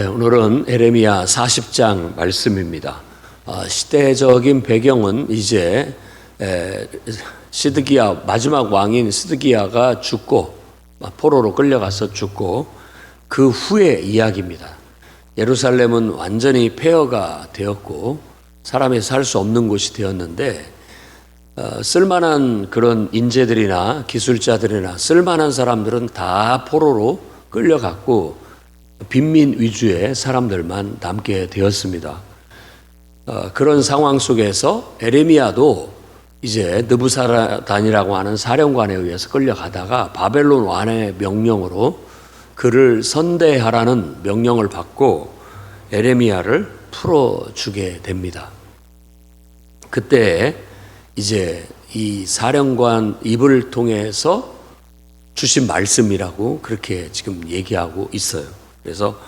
네, 오늘은 에레미야 40장 말씀입니다. 어, 시대적인 배경은 이제 에, 시드기야 마지막 왕인 시드기야가 죽고 포로로 끌려가서 죽고 그 후의 이야기입니다. 예루살렘은 완전히 폐허가 되었고 사람이 살 수 없는 곳이 되었는데 어, 쓸만한 그런 인재들이나 기술자들이나 쓸만한 사람들은 다 포로로 끌려갔고 빈민 위주의 사람들만 남게 되었습니다. 어, 그런 상황 속에서 에레미야도 이제 느부사단이라고 하는 사령관에 의해서 끌려가다가 바벨론 왕의 명령으로 그를 선대하라는 명령을 받고 에레미야를 풀어주게 됩니다. 그때 이제 이 사령관 입을 통해서 주신 말씀이라고 그렇게 지금 얘기하고 있어요. 그래서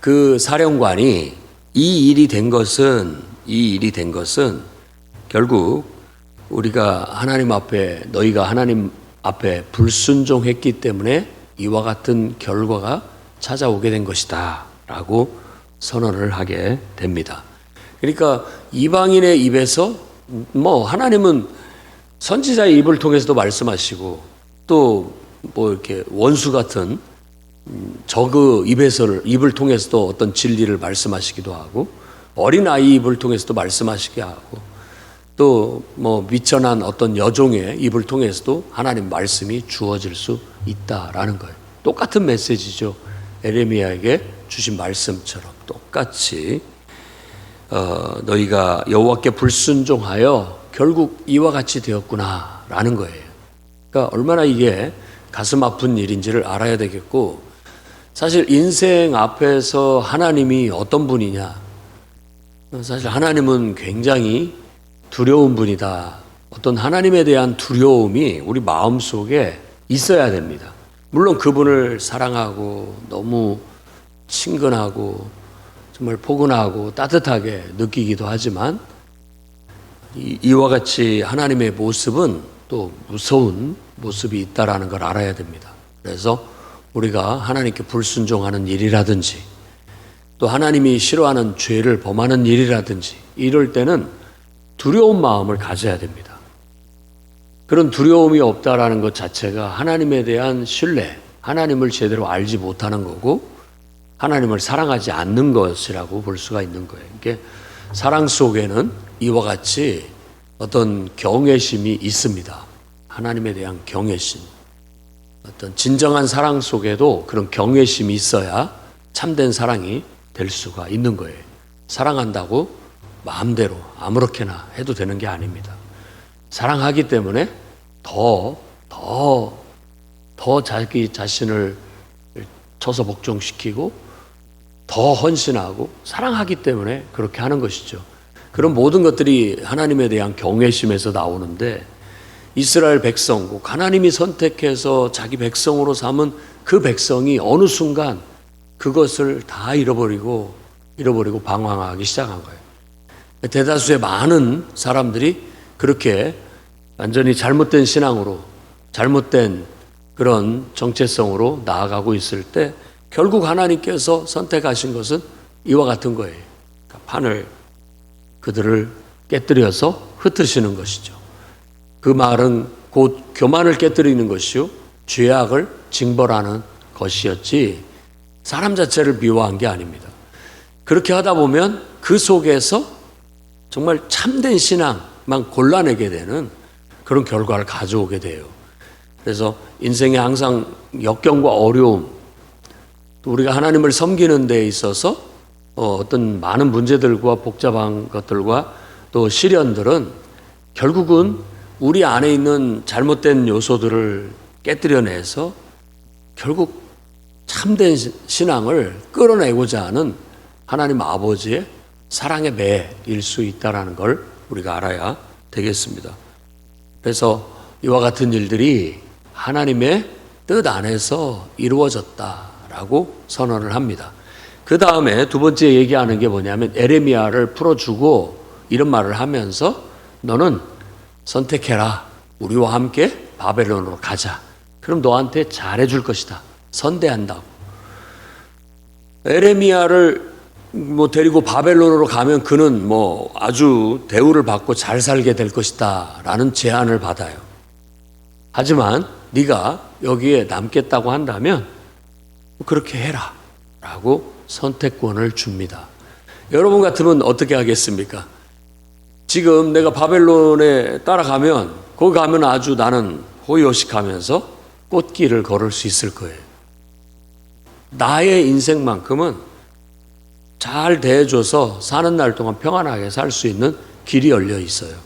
그 사령관이 이 일이 된 것은 이 일이 된 것은 결국 우리가 하나님 앞에 너희가 하나님 앞에 불순종했기 때문에 이와 같은 결과가 찾아오게 된 것이다라고 선언을 하게 됩니다. 그러니까 이방인의 입에서 뭐 하나님은 선지자의 입을 통해서도 말씀하시고 또 뭐 이렇게 원수 같은 저그 입에서 입을 통해서도 어떤 진리를 말씀하시기도 하고 어린 아이 입을 통해서도 말씀하시게 하고 또 뭐 미천한 어떤 여종의 입을 통해서도 하나님 말씀이 주어질 수 있다라는 거예요. 똑같은 메시지죠. 에레미야에게 주신 말씀처럼 똑같이 어, 너희가 여호와께 불순종하여 결국 이와 같이 되었구나라는 거예요. 그러니까 얼마나 이게 가슴 아픈 일인지를 알아야 되겠고 사실 인생 앞에서 하나님이 어떤 분이냐? 사실 하나님은 굉장히 두려운 분이다. 어떤 하나님에 대한 두려움이 우리 마음 속에 있어야 됩니다. 물론 그분을 사랑하고 너무 친근하고 정말 포근하고 따뜻하게 느끼기도 하지만 이와 같이 하나님의 모습은 또 무서운 모습이 있다라는 걸 알아야 됩니다. 그래서 우리가 하나님께 불순종하는 일이라든지 또 하나님이 싫어하는 죄를 범하는 일이라든지 이럴 때는 두려운 마음을 가져야 됩니다. 그런 두려움이 없다라는 것 자체가 하나님에 대한 신뢰, 하나님을 제대로 알지 못하는 거고 하나님을 사랑하지 않는 것이라고 볼 수가 있는 거예요. 이게 사랑 속에는 이와 같이 어떤 경외심이 있습니다. 하나님에 대한 경외심. 어떤 진정한 사랑 속에도 그런 경외심이 있어야 참된 사랑이 될 수가 있는 거예요. 사랑한다고 마음대로 아무렇게나 해도 되는 게 아닙니다. 사랑하기 때문에 더, 더, 더 자기 자신을 쳐서 복종시키고 더 헌신하고 사랑하기 때문에 그렇게 하는 것이죠. 그런 모든 것들이 하나님에 대한 경외심에서 나오는데 이스라엘 백성, 하나님이 선택해서 자기 백성으로 삼은 그 백성이 어느 순간 그것을 다 잃어버리고 잃어버리고 방황하기 시작한 거예요. 대다수의 많은 사람들이 그렇게 완전히 잘못된 신앙으로 잘못된 그런 정체성으로 나아가고 있을 때 결국 하나님께서 선택하신 것은 이와 같은 거예요. 그러니까 판을 그들을 깨뜨려서 흩으시는 것이죠. 그 말은 곧 교만을 깨뜨리는 것이요 죄악을 징벌하는 것이었지 사람 자체를 미워한 게 아닙니다. 그렇게 하다 보면 그 속에서 정말 참된 신앙만 골라내게 되는 그런 결과를 가져오게 돼요. 그래서 인생에 항상 역경과 어려움, 우리가 하나님을 섬기는 데 있어서 어, 어떤 많은 문제들과 복잡한 것들과 또 시련들은 결국은 우리 안에 있는 잘못된 요소들을 깨뜨려내서 결국 참된 신앙을 끌어내고자 하는 하나님 아버지의 사랑의 매일 수 있다라는 걸 우리가 알아야 되겠습니다. 그래서 이와 같은 일들이 하나님의 뜻 안에서 이루어졌다라고 선언을 합니다. 그 다음에 두 번째 얘기하는 게 뭐냐면 에레미야를 풀어주고 이런 말을 하면서 너는 선택해라. 우리와 함께 바벨론으로 가자. 그럼 너한테 잘해줄 것이다. 선대한다고. 에레미야를 뭐 데리고 바벨론으로 가면 그는 뭐 아주 대우를 받고 잘 살게 될 것이다 라는 제안을 받아요. 하지만 네가 여기에 남겠다고 한다면 그렇게 해라 라고 선택권을 줍니다. 여러분 같으면 어떻게 하겠습니까? 지금 내가 바벨론에 따라가면 거기 가면 아주 나는 호요식하면서 꽃길을 걸을 수 있을 거예요. 나의 인생만큼은 잘 대해줘서 사는 날 동안 평안하게 살 수 있는 길이 열려 있어요.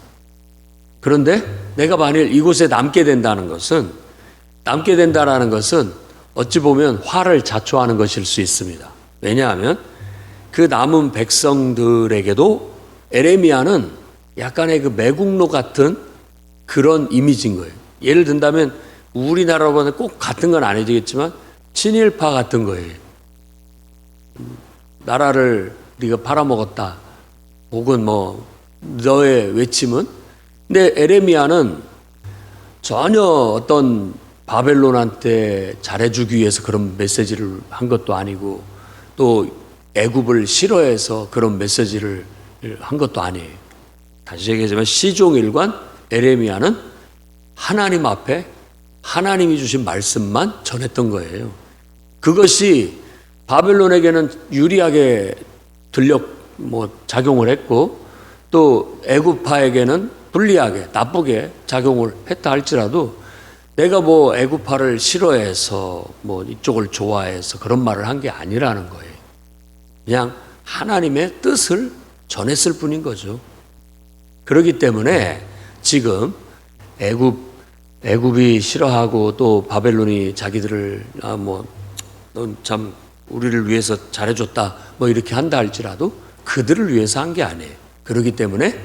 그런데 내가 만일 이곳에 남게 된다는 것은 남게 된다라는 것은 어찌 보면 화를 자초하는 것일 수 있습니다. 왜냐하면 그 남은 백성들에게도 에레미야는 약간의 그 매국노 같은 그런 이미지인 거예요. 예를 든다면 우리나라로는 꼭 같은 건 아니겠지만 친일파 같은 거예요. 나라를 네가 팔아먹었다. 혹은 뭐 너의 외침은 근데 에레미야는 전혀 어떤 바벨론한테 잘해주기 위해서 그런 메시지를 한 것도 아니고 또 애굽을 싫어해서 그런 메시지를 한 것도 아니에요. 다시 얘기하지만 시종일관 에레미야는 하나님 앞에 하나님이 주신 말씀만 전했던 거예요. 그것이 바벨론에게는 유리하게 들려 뭐 작용을 했고 또 애굽파에게는 불리하게 나쁘게 작용을 했다 할지라도 내가 뭐 애굽파를 싫어해서 뭐 이쪽을 좋아해서 그런 말을 한 게 아니라는 거예요. 그냥 하나님의 뜻을 전했을 뿐인 거죠. 그렇기 때문에 지금 애굽 애굽이 싫어하고 또 바벨론이 자기들을 아 뭐 넌 참 우리를 위해서 잘해줬다 뭐 이렇게 한다 할지라도 그들을 위해서 한 게 아니에요. 그렇기 때문에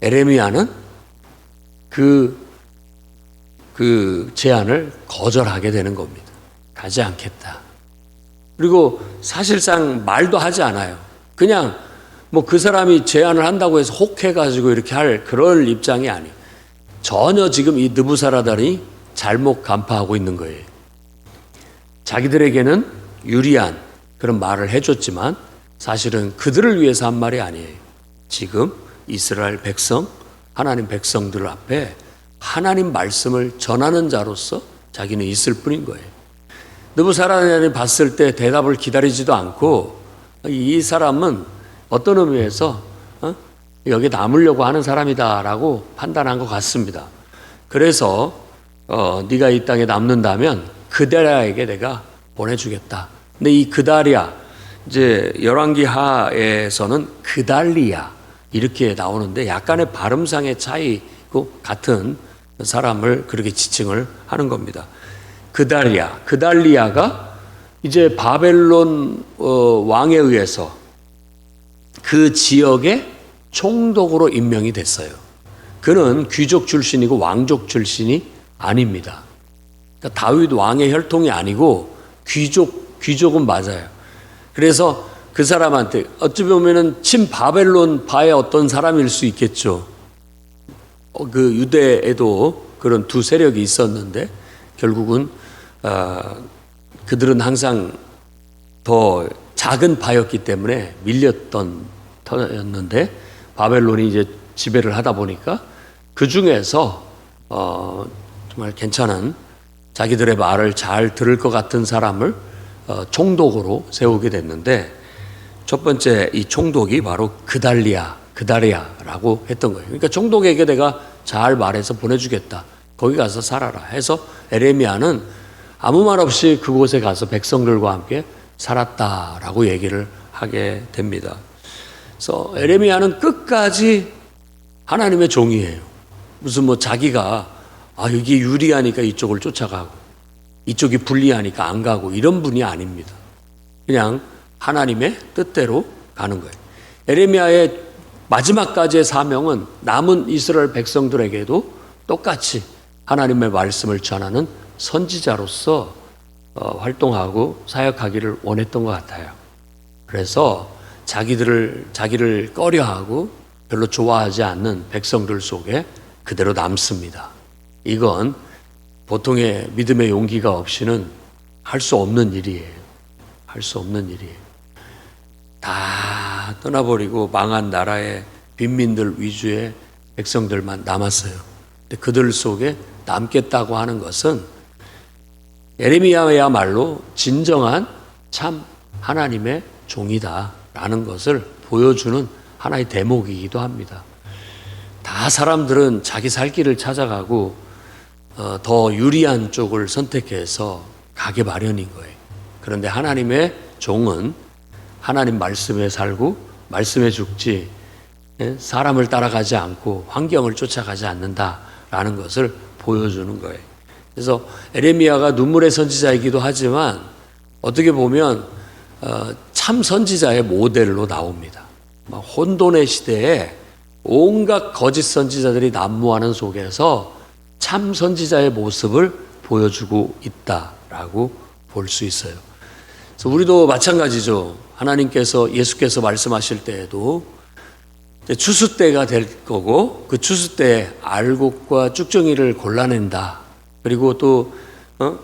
에레미야는 그, 그 제안을 거절하게 되는 겁니다. 가지 않겠다. 그리고 사실상 말도 하지 않아요. 그냥 뭐 그 사람이 제안을 한다고 해서 혹해가지고 이렇게 할 그럴 입장이 아니에요. 전혀 지금 이 느부사라단이 잘못 간파하고 있는 거예요. 자기들에게는 유리한 그런 말을 해줬지만 사실은 그들을 위해서 한 말이 아니에요. 지금 이스라엘 백성, 하나님 백성들 앞에 하나님 말씀을 전하는 자로서 자기는 있을 뿐인 거예요. 느부사라단이 봤을 때 대답을 기다리지도 않고 이 사람은 어떤 의미에서 어? 여기 남으려고 하는 사람이다라고 판단한 것 같습니다. 그래서 어, 네가 이 땅에 남는다면 그대라에게 내가 보내주겠다. 근데 이 그다리아 이제 열왕기 하에서는 그달리아 이렇게 나오는데 약간의 발음상의 차이고 같은 사람을 그렇게 지칭을 하는 겁니다. 그달리아, 그달리아가 이제 바벨론 어, 왕에 의해서 그 지역의 총독으로 임명이 됐어요. 그는 귀족 출신이고 왕족 출신이 아닙니다. 그러니까 다윗 왕의 혈통이 아니고 귀족 귀족은 맞아요. 그래서 그 사람한테 어찌 보면은 친 바벨론 바의 어떤 사람일 수 있겠죠. 어, 그 유대에도 그런 두 세력이 있었는데 결국은 어, 그들은 항상 더 작은 바였기 때문에 밀렸던 터였는데 바벨론이 이제 지배를 하다 보니까 그 중에서 어, 정말 괜찮은 자기들의 말을 잘 들을 것 같은 사람을 어, 총독으로 세우게 됐는데 첫 번째 이 총독이 바로 그달리아, 그다리아라고 했던 거예요. 그러니까 총독에게 내가 잘 말해서 보내주겠다. 거기 가서 살아라. 해서 에레미야는 아무 말 없이 그곳에 가서 백성들과 함께 살았다라고 얘기를 하게 됩니다. 그래서 에레미야는 끝까지 하나님의 종이에요. 무슨 뭐 자기가 아 여기 유리하니까 이쪽을 쫓아가고 이쪽이 불리하니까 안 가고 이런 분이 아닙니다. 그냥 하나님의 뜻대로 가는 거예요. 에레미야의 마지막까지의 사명은 남은 이스라엘 백성들에게도 똑같이 하나님의 말씀을 전하는 선지자로서 어, 활동하고 사역하기를 원했던 것 같아요. 그래서 자기들을 자기를 꺼려하고 별로 좋아하지 않는 백성들 속에 그대로 남습니다. 이건 보통의 믿음의 용기가 없이는 할 수 없는 일이에요. 할 수 없는 일이에요. 다 떠나버리고 망한 나라의 빈민들 위주의 백성들만 남았어요. 근데 그들 속에 남겠다고 하는 것은 에레미야야말로 진정한 참 하나님의 종이다 라는 것을 보여주는 하나의 대목이기도 합니다. 다 사람들은 자기 살 길을 찾아가고 어, 더 유리한 쪽을 선택해서 가게 마련인 거예요. 그런데 하나님의 종은 하나님 말씀에 살고 말씀에 죽지 예? 사람을 따라가지 않고 환경을 쫓아가지 않는다라는 것을 보여주는 거예요. 그래서 에레미야가 눈물의 선지자이기도 하지만 어떻게 보면 어, 참 선지자의 모델로 나옵니다. 막 혼돈의 시대에 온갖 거짓 선지자들이 난무하는 속에서 참 선지자의 모습을 보여주고 있다라고 볼 수 있어요. 그래서 우리도 마찬가지죠. 하나님께서 예수께서 말씀하실 때에도 추수 때가 될 거고 그 추수 때에 알곡과 쭉정이를 골라낸다. 그리고 또 어?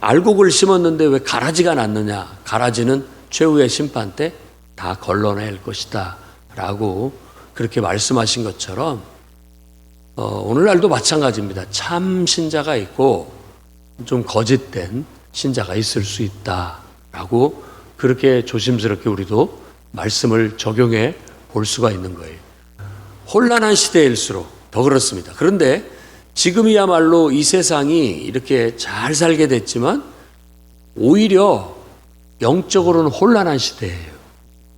알곡을 심었는데 왜 가라지가 났느냐? 가라지는 최후의 심판 때 다 걸러낼 것이다 라고 그렇게 말씀하신 것처럼 어, 오늘날도 마찬가지입니다. 참 신자가 있고 좀 거짓된 신자가 있을 수 있다라고 그렇게 조심스럽게 우리도 말씀을 적용해 볼 수가 있는 거예요. 혼란한 시대일수록 더 그렇습니다. 그런데 지금이야말로 이 세상이 이렇게 잘 살게 됐지만 오히려 영적으로는 혼란한 시대예요.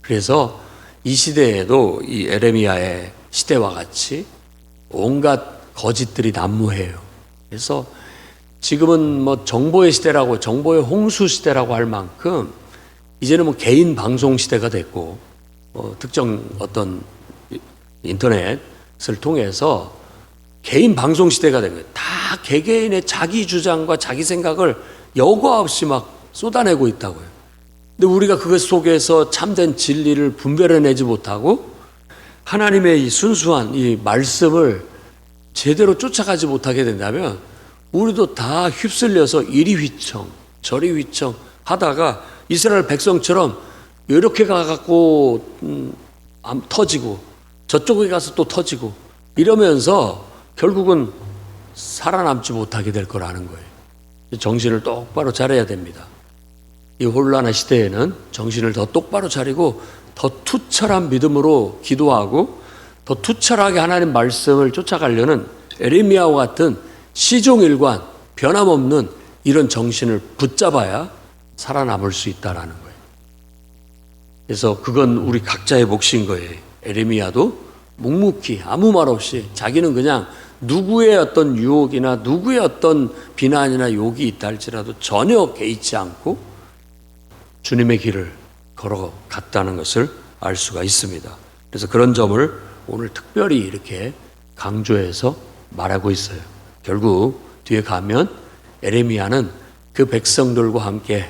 그래서 이 시대에도 이 에레미야의 시대와 같이 온갖 거짓들이 난무해요. 그래서 지금은 뭐 정보의 시대라고 정보의 홍수 시대라고 할 만큼 이제는 뭐 개인 방송 시대가 됐고 어, 특정 어떤 인터넷을 통해서 개인 방송 시대가 된 거예요. 다 개개인의 자기 주장과 자기 생각을 여과 없이 막 쏟아내고 있다고요. 근데 우리가 그것 속에서 참된 진리를 분별해내지 못하고 하나님의 이 순수한 이 말씀을 제대로 쫓아가지 못하게 된다면 우리도 다 휩쓸려서 이리 휘청 저리 휘청 하다가 이스라엘 백성처럼 이렇게 가갖고 음, 암 터지고 저쪽에 가서 또 터지고 이러면서 결국은 살아남지 못하게 될 거라는 거예요. 정신을 똑바로 차려야 됩니다. 이 혼란한 시대에는 정신을 더 똑바로 차리고 더 투철한 믿음으로 기도하고 더 투철하게 하나님 말씀을 쫓아가려는 에레미야와 같은 시종일관 변함없는 이런 정신을 붙잡아야 살아남을 수 있다라는 거예요. 그래서 그건 우리 각자의 몫인 거예요. 에레미야도 묵묵히 아무 말 없이 자기는 그냥 누구의 어떤 유혹이나 누구의 어떤 비난이나 욕이 있다 할지라도 전혀 개의치 않고 주님의 길을 걸어갔다는 것을 알 수가 있습니다. 그래서 그런 점을 오늘 특별히 이렇게 강조해서 말하고 있어요. 결국 뒤에 가면 에레미야는 그 백성들과 함께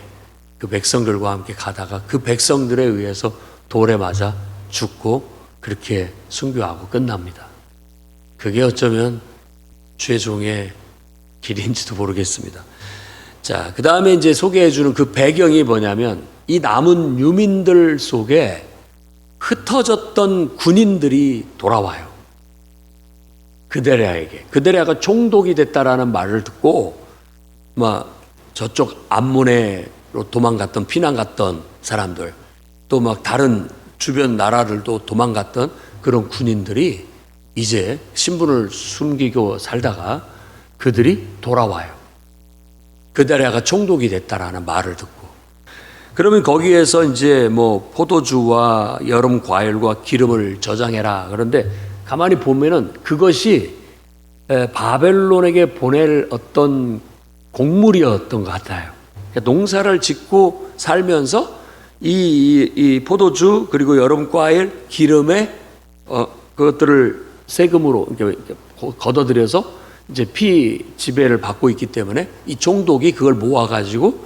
그 백성들과 함께 가다가 그 백성들에 의해서 돌에 맞아 죽고 그렇게 순교하고 끝납니다. 그게 어쩌면 최종의 길인지도 모르겠습니다. 자, 그 다음에 이제 소개해 주는 그 배경이 뭐냐면 이 남은 유민들 속에 흩어졌던 군인들이 돌아와요. 그데레아에게. 그데레아가 총독이 됐다라는 말을 듣고 막 저쪽 암문에로 도망갔던 피난 갔던 사람들 또 막 다른 주변 나라들도 도망갔던 그런 군인들이 이제 신분을 숨기고 살다가 그들이 돌아와요. 그데레아가 총독이 됐다라는 말을 듣고 그러면 거기에서 이제 뭐 포도주와 여름 과일과 기름을 저장해라. 그런데 가만히 보면은 그것이 바벨론에게 보낼 어떤 곡물이었던 것 같아요. 그러니까 농사를 짓고 살면서 이, 이, 이 포도주 그리고 여름 과일 기름에 어, 그것들을 세금으로 이렇게 걷어들여서 이제 피 지배를 받고 있기 때문에 이 종독이 그걸 모아가지고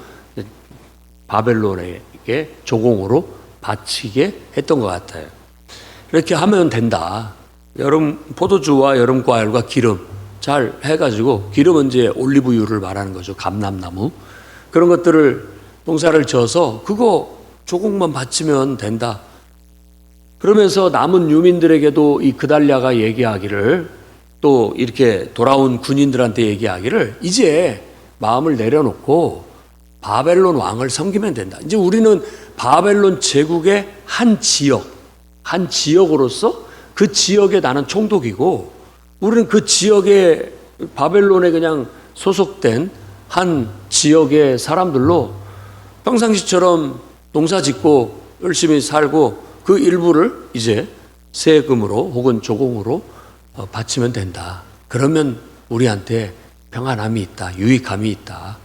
바벨론에게 조공으로 바치게 했던 것 같아요. 이렇게 하면 된다. 여름 포도주와 여름 과일과 기름 잘 해가지고 기름은 이제 올리브유를 말하는 거죠. 감람나무 그런 것들을 농사를 지어서 그거 조금만 바치면 된다. 그러면서 남은 유민들에게도 이 그달랴가 얘기하기를 또 이렇게 돌아온 군인들한테 얘기하기를 이제 마음을 내려놓고 바벨론 왕을 섬기면 된다. 이제 우리는 바벨론 제국의 한 지역, 한 지역으로서 그 지역에 나는 총독이고 우리는 그 지역에 바벨론에 그냥 소속된 한 지역의 사람들로 평상시처럼 농사 짓고 열심히 살고 그 일부를 이제 세금으로 혹은 조공으로 어, 바치면 된다. 그러면 우리한테 평안함이 있다. 유익함이 있다.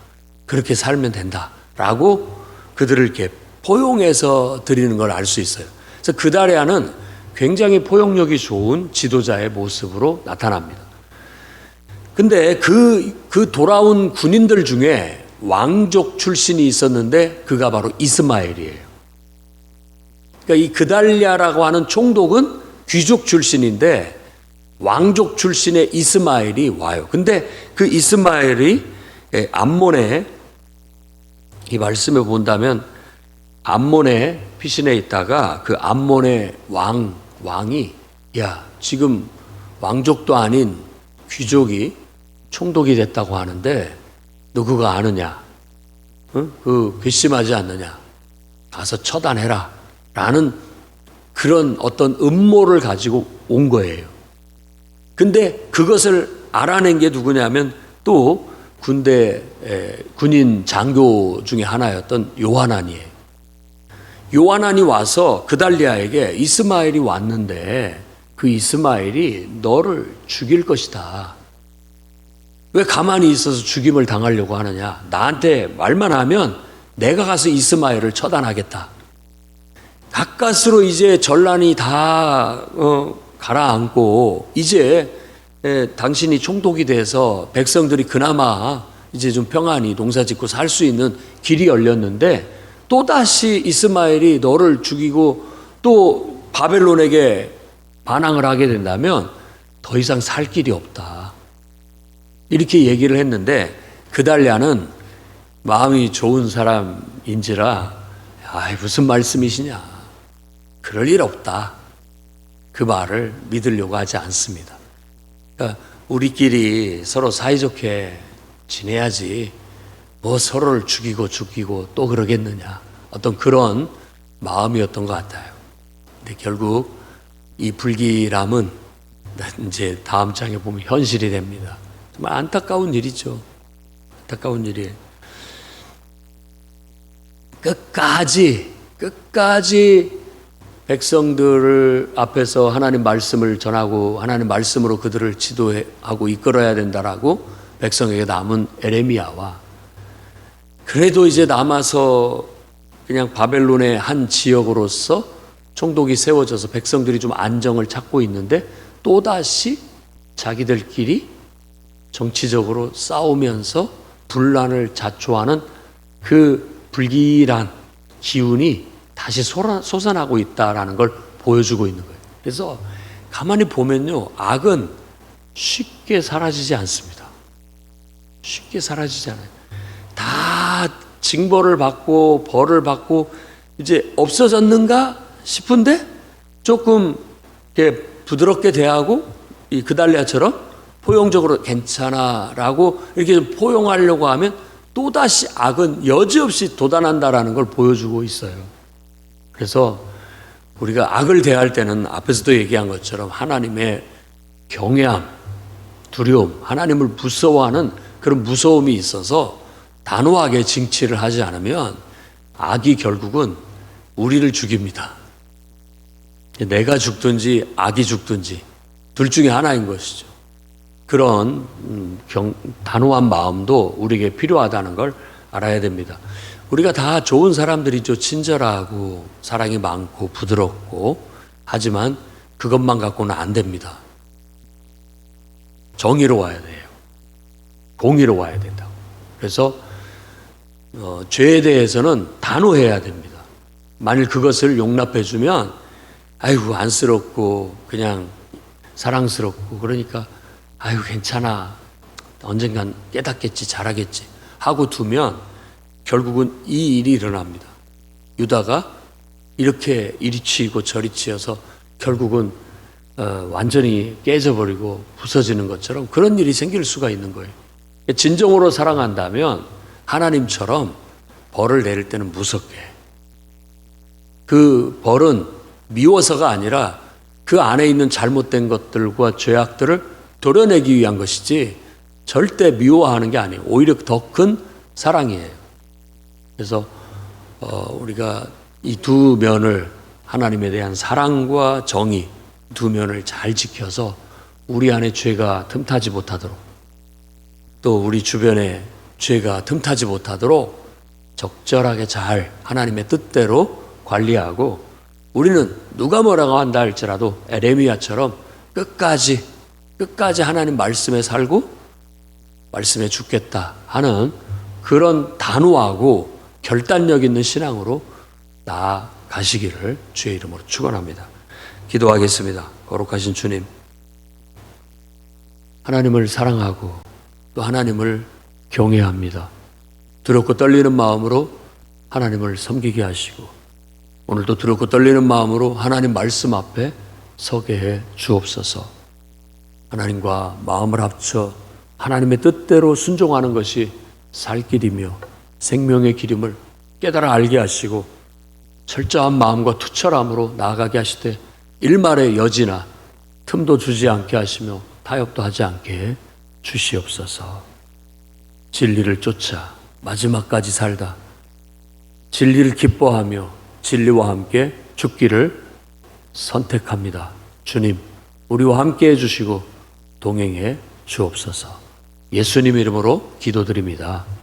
그렇게 살면 된다. 라고 그들을 이렇게 포용해서 드리는 걸 알 수 있어요. 그래서 그다리아는 굉장히 포용력이 좋은 지도자의 모습으로 나타납니다. 근데 그, 그 돌아온 군인들 중에 왕족 출신이 있었는데 그가 바로 이스마엘이에요. 그러니까 이 그달랴라고 하는 총독은 귀족 출신인데 왕족 출신의 이스마엘이 와요. 근데 그 이스마엘이 예, 암몬에 이 말씀에 본다면 암몬의 피신에 있다가 그 암몬의 왕 왕이 야 지금 왕족도 아닌 귀족이 총독이 됐다고 하는데 너 그거 아느냐? 응? 그 괘씸하지 않느냐? 가서 처단해라. 라는 그런 어떤 음모를 가지고 온 거예요. 근데 그것을 알아낸 게 누구냐면 또 군대 에, 군인 장교 중에 하나였던 요하난이에요. 요하난이 와서 그달리아에게 이스마엘이 왔는데 그 이스마엘이 너를 죽일 것이다. 왜 가만히 있어서 죽임을 당하려고 하느냐? 나한테 말만 하면 내가 가서 이스마엘을 처단하겠다. 가까스로 이제 전란이 다 어, 가라앉고 이제 에, 당신이 총독이 돼서 백성들이 그나마 이제 좀 평안히 농사짓고 살 수 있는 길이 열렸는데 또 다시 이스마엘이 너를 죽이고 또 바벨론에게 반항을 하게 된다면 더 이상 살 길이 없다. 이렇게 얘기를 했는데 그달랴는 마음이 좋은 사람인지라 아 무슨 말씀이시냐 그럴 일 없다 그 말을 믿으려고 하지 않습니다. 그러니까 우리끼리 서로 사이좋게 지내야지 뭐 서로를 죽이고 죽이고 또 그러겠느냐 어떤 그런 마음이었던 것 같아요. 근데 결국 이 불길함은 이제 다음 장에 보면 현실이 됩니다. 정말 안타까운 일이죠. 안타까운 일이에요. 끝까지 끝까지 백성들을 앞에서 하나님 말씀을 전하고 하나님 말씀으로 그들을 지도하고 이끌어야 된다라고 백성에게 남은 에레미야와 그래도 이제 남아서 그냥 바벨론의 한 지역으로서 총독이 세워져서 백성들이 좀 안정을 찾고 있는데 또다시 자기들끼리 정치적으로 싸우면서 분란을 자초하는 그 불길한 기운이 다시 솟아나고 있다라는 걸 보여주고 있는 거예요. 그래서 가만히 보면요, 악은 쉽게 사라지지 않습니다. 쉽게 사라지지 않아요. 다 징벌을 받고 벌을 받고 이제 없어졌는가 싶은데 조금 이렇게 부드럽게 대하고 이 그달리아처럼 포용적으로 괜찮아라고 이렇게 좀 포용하려고 하면 또다시 악은 여지없이 도단한다라는 걸 보여주고 있어요. 그래서 우리가 악을 대할 때는 앞에서도 얘기한 것처럼 하나님의 경외함, 두려움, 하나님을 무서워하는 그런 무서움이 있어서 단호하게 징치를 하지 않으면 악이 결국은 우리를 죽입니다. 내가 죽든지 악이 죽든지 둘 중에 하나인 것이죠. 그런 음, 경, 단호한 마음도 우리에게 필요하다는 걸 알아야 됩니다. 우리가 다 좋은 사람들이죠. 친절하고 사랑이 많고 부드럽고 하지만 그것만 갖고는 안 됩니다. 정의로워야 돼요. 공의로워야 된다고. 그래서 어, 죄에 대해서는 단호해야 됩니다. 만일 그것을 용납해 주면 아이고 안쓰럽고 그냥 사랑스럽고 그러니까 아유 괜찮아 언젠간 깨닫겠지 잘하겠지 하고 두면 결국은 이 일이 일어납니다. 유다가 이렇게 이리 치이고 저리 치여서 결국은 어, 완전히 깨져버리고 부서지는 것처럼 그런 일이 생길 수가 있는 거예요. 진정으로 사랑한다면 하나님처럼 벌을 내릴 때는 무섭게. 그 벌은 미워서가 아니라 그 안에 있는 잘못된 것들과 죄악들을 도려내기 위한 것이지 절대 미워하는 게 아니에요. 오히려 더 큰 사랑이에요. 그래서 어, 우리가 이 두 면을 하나님에 대한 사랑과 정의 두 면을 잘 지켜서 우리 안에 죄가 틈타지 못하도록 또 우리 주변에 죄가 틈타지 못하도록 적절하게 잘 하나님의 뜻대로 관리하고 우리는 누가 뭐라고 한다 할지라도 에레미야처럼 끝까지 끝까지 하나님 말씀에 살고 말씀에 죽겠다 하는 그런 단호하고 결단력 있는 신앙으로 나아가시기를 주의 이름으로 축원합니다. 기도하겠습니다. 거룩하신 주님. 하나님을 사랑하고 또 하나님을 경외합니다. 두렵고 떨리는 마음으로 하나님을 섬기게 하시고 오늘도 두렵고 떨리는 마음으로 하나님 말씀 앞에 서게 해 주옵소서. 하나님과 마음을 합쳐 하나님의 뜻대로 순종하는 것이 살 길이며 생명의 기름을 깨달아 알게 하시고 철저한 마음과 투철함으로 나아가게 하시되 일말의 여지나 틈도 주지 않게 하시며 타협도 하지 않게 해 주시옵소서. 진리를 쫓아 마지막까지 살다 진리를 기뻐하며 진리와 함께 죽기를 선택합니다. 주님, 우리와 함께 해주시고 동행해 주옵소서. 예수님 이름으로 기도드립니다.